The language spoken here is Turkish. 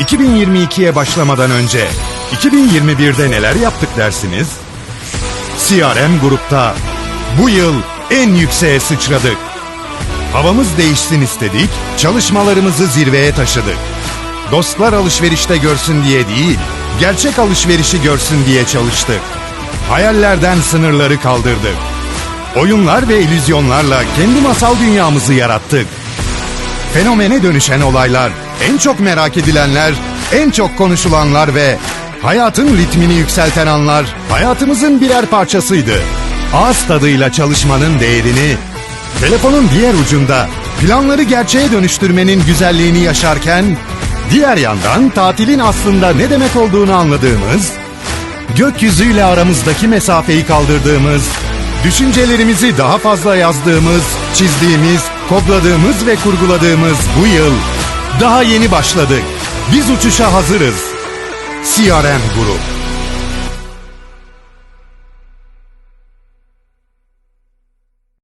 2022'ye başlamadan önce 2021'de neler yaptık dersiniz? CRM grupta bu yıl en yükseğe sıçradık. Havamız değişsin istedik, çalışmalarımızı zirveye taşıdık. Dostlar alışverişte görsün diye değil, gerçek alışverişi görsün diye çalıştık. Hayallerden sınırları kaldırdık. Oyunlar ve illüzyonlarla kendi masal dünyamızı yarattık. Fenomene dönüşen olaylar, en çok merak edilenler, en çok konuşulanlar ve hayatın ritmini yükselten anlar hayatımızın birer parçasıydı. Ağız tadıyla çalışmanın değerini, telefonun diğer ucunda planları gerçeğe dönüştürmenin güzelliğini yaşarken, diğer yandan tatilin aslında ne demek olduğunu anladığımız, gökyüzüyle aramızdaki mesafeyi kaldırdığımız, düşüncelerimizi daha fazla yazdığımız, çizdiğimiz, kodladığımız ve kurguladığımız bu yıl daha yeni başladık. Biz uçuşa hazırız. CRM Grup